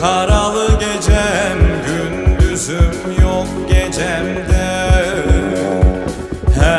Karalı gecem gündüzüm yok gecemde.